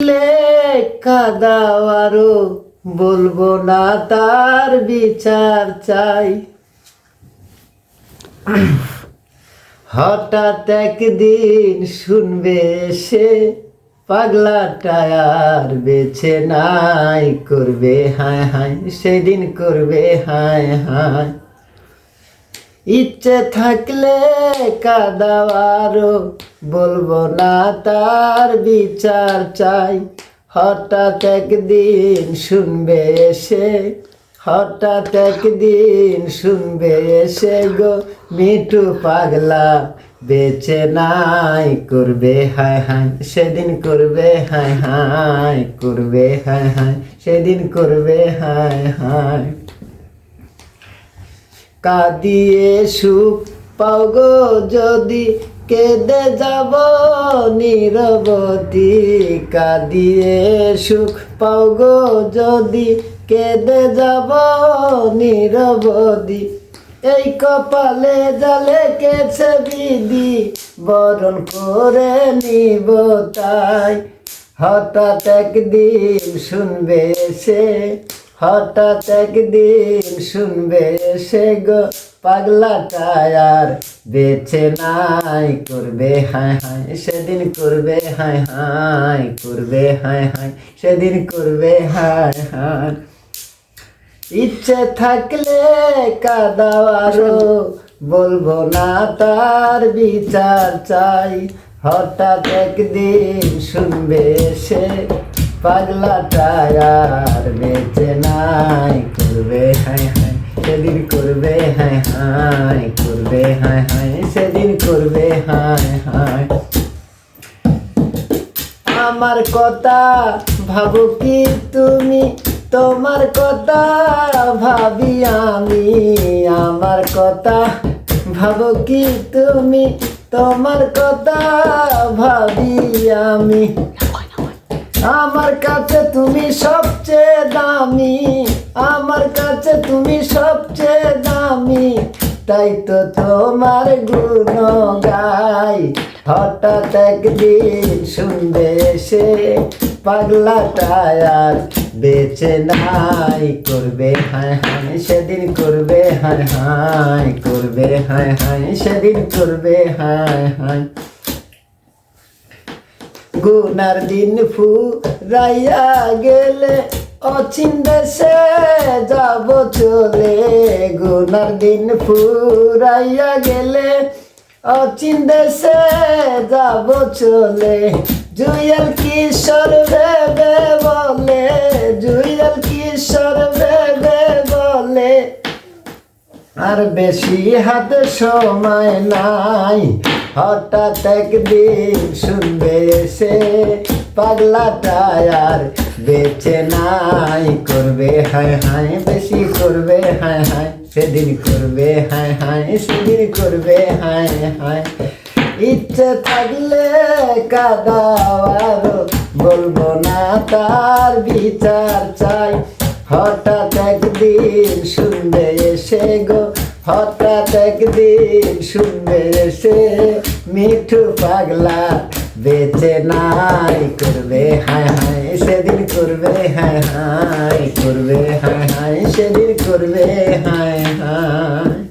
লেখা দাও আরও বলব না, তার বিচার চাই। হঠাৎ একদিন শুনবে সে পাগলা টায়ার বেছে নাই, করবে হায় হায়, সেদিন করবে হায় হায়। ইচ্ছে থাকলে কাদাওয়ারও বলব না, তার বিচার চাই। হঠাৎ একদিন শুনবে এসে, হঠাৎ একদিন শুনবে এসে গো, মিঠু পাগলা বেছে নাই, করবে হায় হায়, সেদিন করবে হায় হায়, করবে হায় হায়, সেদিন করবে হায় হায়। কাঁদিয়ে সুখ পাও গো যদি, কেঁদে যাব নিরবতী। কাঁদিয়ে সুখ পাও গো যদি, কেঁদে যাব নিরবতী। এই কপালে জালে কেছে বিধি, বরণ করে নিব তাই। হঠাৎ একদিন শুনবে সে হঠাৎ একদিন শুনবে সে গো পাগলা টায়ার বেছে নাই, করবে হায় হায়, সেদিন করবে হায় হায়, করবে হায় হায়, সেদিন করবে হায় হায়। ইচ্ছে থাকলে কাদাও আরও বলব না, তার বিচার চাই। হঠাৎ একদিন শুনবে সে পাগলা টায়ার বেঁচে নাই, করবে হায় সেদিন করবে হায় করবে হায় সেদিন করবে আমার কথা ভাবো কি তুমি? তোমার কথা ভাবি আমি। আমার কথা ভাবো কি তুমি? তোমার কথা ভাবি আমি। আমার কাছে তুমি সবচেয়ে দামি, আমার কাছে তুমি সবচেয়ে দামি। তাই তো তোমার গুণ গাই হঠাৎ একদিন শুনবে সে পাগলা টায়ার বেছে নাই। করবে হায় হায়, সেদিন করবে হায় হায়, করবে হায় হায়, সেদিন করবে হায় হায়। গুনার দিন ফুরাইয়া গেলে, অচিন দেশে যাব চলে। গুনার দিন ফুরাইয়া গেলে, অচিন দেশে যাব চলে। জুয়েল কিশোর ভেবে বলে, জুয়েল কিশোর ভেবে বলে। আর বেশি হাতে সময় নাই হঠাৎ একদিন শুনবে এসে পাগলা টায়ার বেছে নাই, করবে হায় হায়, বেশি করবে হায় হায়, সেদিন করবে হায় হায়, সেদিন করবে হায় হায়। ইচ্ছে থাকলে কাদাওয়ার বলব না, তার বিচার চাই। হঠাৎ একদিন শুনবে এসে গো হঠাৎ একদিন শুনবে সে, মিঠু পাগলা বেঁচে নাই করবে, হায় হায়, সেদিন করবে, হায় হায়, করবে, হায় হায়, সেদিন করবে, হায় হায়।